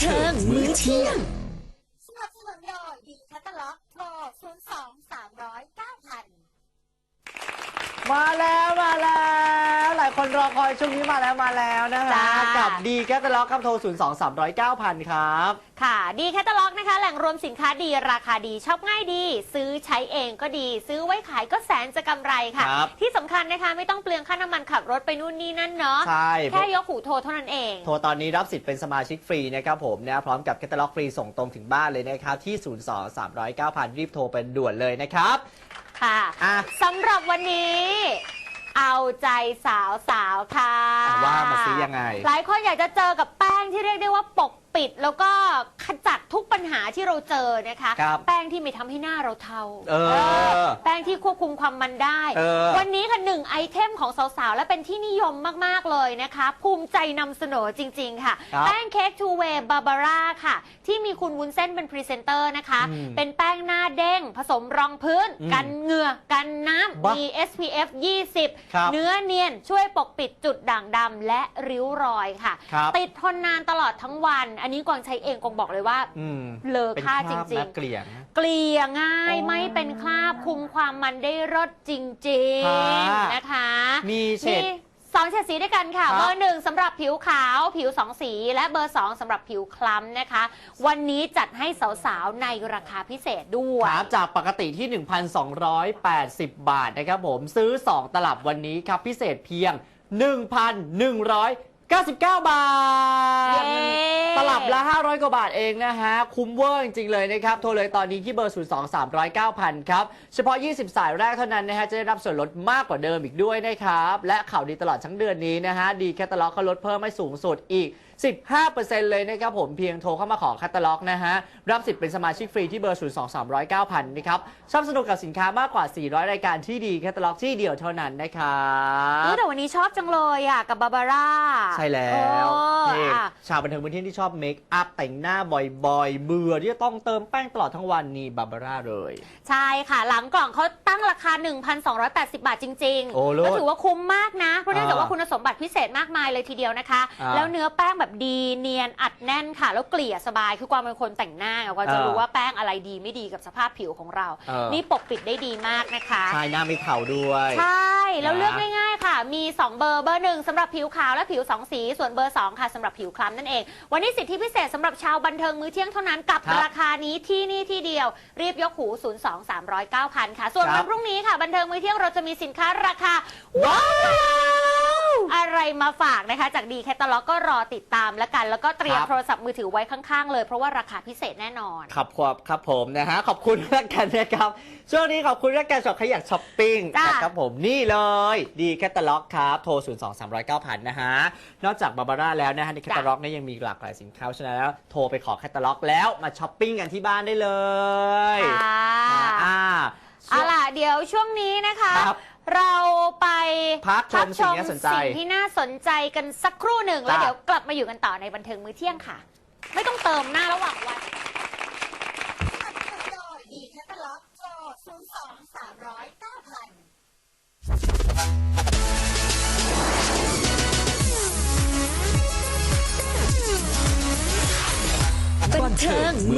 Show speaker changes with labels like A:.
A: เทิงมื้อเที่ยง
B: สนับสนุนโดยดีแคตตาล็อกโทร0 2 3 0 0 9,000
C: มาแล้วมาแล้ว หลายคนรอคอยช่วงนี้มาแล้วมาแล้วนะฮะ
D: จ้า
C: กับดีแคตตาล็อกครับโทร 0 2 3 0 0 9,000ครับ
D: ค่ะดีแคตตาล็อกนะคะ แหล่งรวมสินค้าดีราคาดีชอบง่ายดี ซื้อใช้เองก็ดี ซื้อไว้ขายก็แสนจะกำไรค่ะ
C: ครับ
D: ที่สำคัญนะคะไม่ต้องเปลืองค่าน้ำมันขับรถไปนู่นนี่นั่นเนาะ
C: ใช่
D: แค่ยกหูโทรเท่านั้นเอง
C: โทรตอนนี้รับสิทธิ์เป็นสมาชิกฟรีนะครับผมนะพร้อมกับแคตตาล็อกฟรีส่งตรงถึงบ้านเลยนะครับ ที่ 0 2 3 0 0 9,000รีบโทรเป็นด่วนเลยนะครับ
D: ค่ะ
C: อะ
D: สำหรับวันนี้ เอาใจสาวสาวๆค่ะ
C: อะว่ามาซิยังไง
D: หลายคนอยากจะเจอกับแป้งที่เรียกได้ว่าปกปิดแล้วก็ขจัด ทุกปัญหาที่เราเจอนะคะ
C: ครับ
D: แป้งที่ไม่ทำให้หน้าเราเทา
C: เออ
D: แป้งที่ควบคุมความมันได้
C: เออ
D: วันนี้ค่ะหนึ่งไอเทมของสาวๆ และเป็นที่นิยมมากๆเลยนะคะ ภูมิใจนำเสนอจริงๆค่ะ
C: ครับ
D: แป้งเค้กทูเวย์บาบาร่าค่ะ ที่มีคุณวุ้นเส้นเป็นพรีเซนเตอร์นะคะ
C: อืม
D: เป็นแป้งหน้าเด้ง ผสมรองพื้น
C: อืม
D: กันเหงื่อ กันน้ำ
C: บ้า
D: มี SPF
C: ครับ
D: 20 เนื้อเนียนช่วยปกปิดจุดด่างดำและริ้วรอยค่ะ
C: ครับ
D: ติดทนนานตลอดทั้งวัน อันนี้กวางใช้เองกวางบอกเลยว่า
C: อืม
D: เลอ
C: เป็น
D: ค่า
C: ค
D: จ
C: ราบ
D: ริ
C: นะ
D: งๆ
C: เกลี่ยง
D: เกลี่ยง่าย
C: อ๋อ
D: ไม่เป็นคราบคุมความมันได้รสจริง
C: ค่ะ
D: ๆนะคะ
C: มีเฉด
D: มีสองเฉดสีด้วยกันค่ะ
C: ครับ
D: เบอร์หนึ่งสำหรับผิวขาวผิวสองสี และเบอร์สองสำหรับผิวคล้ำนะคะ วันนี้จัดให้สาวๆ ในราคาพิเศษด้วย
C: ครับจากปกติที่ 1,280 บาทนะครับผมซื้อ 2 ตลับวันนี้ครับ พิเศษเพียง 1,199 บาท 0กว่าบาทเองนะฮะ คุ้มเวอร์จริง ๆ เลยนะครับ โทรเลยตอนนี้ที่เบอร์ 0 2 3 0 9 0 0 ครับ เฉพาะ 20 สายแรกเท่านั้นนะฮะ จะได้รับส่วนลดมากกว่าเดิมอีกด้วยนะครับ และข่าวดีตลอดทั้งเดือนนี้นะฮะ ดีแคตตาล็อกเขาลดเพิ่มให้สูงสุดอีก 15%เลยนะครับผมเพียงโทรเข้ามาขอแคตตาล็อกนะฮะ รับสิทธิ์เป็นสมาชิกฟรีที่เบอร์ 0 2 3 0 9 0 0นะครับชอบสนุกกับสินค้ามากกว่า 400 รายการที่ดีแคตตาล็อกที่เดียวเท่านั้นนะครับ
D: แต่วันนี้ชอบจังเลยอะกับบาบาร่า
C: ใช่แล้ว
D: ออ
C: นี่
D: อะ
C: ชาวบันเทิงพื้นที่ที่ชอบเมคอัพแต่งหน้าบ่อยๆ เบื่อที่จะต้องเติมแป้งตลอดทั้งวันนี่บาบาร่าเลย
D: ใช่ค่ะ หลังกล่องเขาตั้งราคา 1,280 บาทจริง
C: โอ้โลด
D: ก็ถือว่าคุ้มมากนะ เพราะเนื่องจาก
C: อ่า
D: ว่าคุณสมบัติพิเศษมากมายเลยทีเดียวนะคะ
C: อ่า
D: แล้วเนื้อแป้งแบบดีเนียนอัดแน่นค่ะ แล้วเกลี่ยสบายคือกวางเป็นคนแต่งหน้าไงกวางจะ
C: อ่า
D: รู้ว่าแป้งอะไรดีไม่ดีกับสภาพผิวของเรา
C: เออ
D: นี่ปกปิดได้ดีมากนะคะ
C: ใช่หน้าไม่เข่าด้วย
D: ใช่ แล้ว
C: นะ
D: เลือกง่ายๆค่ะ มี 2 เบอร์เบอร์หนึ่งสำหรับผิวขาวและผิว 2 สี ส่วนเบอร์ 2 ค่ะสำหรับผิวคล้ำนั่นเอง วันนี้สิทธิพิเศษสำหรับชาวบันเทิงมื้อเที่ยงเท่านั้นกับ
C: ครับ
D: ราคานี้ที่นี่ที่เดียว รีบยกหู 0 2 3 0 9 0 0 0 ค่ะ ส่วน
C: ครั
D: วั
C: บ
D: นพรุ่งนี้ค่ะ บันเทิงมื้อเที่ยงเราจะมีสินค้าราคาว้าว อะไรมาฝากนะคะ จากดีแคตตาล็อกก็รอติดตามแล้วกัน แล้วก็เตรียม
C: ครับ
D: โทรศัพท์มือถือไว้ข้างๆ เลยเพราะว่าราคาพิเศษแน่นอน
C: ครับครับครับผมนะฮะขอบคุณแล้วกันนะครับ ช่วงนี้ขอบคุณแล้วกันสำหรับใครอยากช้อปปิ้ง
D: จ้ะ
C: นะครับผมนี่เลยดีแคตตาล็อกครับโทร 0 2 3 0 9 0 0นะฮะ นอกจากบาบาร่าแล้วนะฮะในแคตตาล็อกเนี่ยยังมีหลากหลายสินค้าเพราะฉะนั้นแล้วโทรไปขอแคตตาล็อกแล้วมาช้อปปิ้งกันที่บ้านได้เลย
D: ค่ะ
C: อ่า
D: เอาล่ะ เดี๋ยวช่วงนี้นะคะ
C: ครับ
D: เราไป
C: พักชมสิ่งที่น่าสนใจ
D: กันสักครู่หนึ่ง แล้วเดี๋ยวกลับมาอยู่กันต่อในบันเทิงมื้อเที่ยงค่ะ ไม่ต้องเติมหน้าระหว่างวันดบันเทิง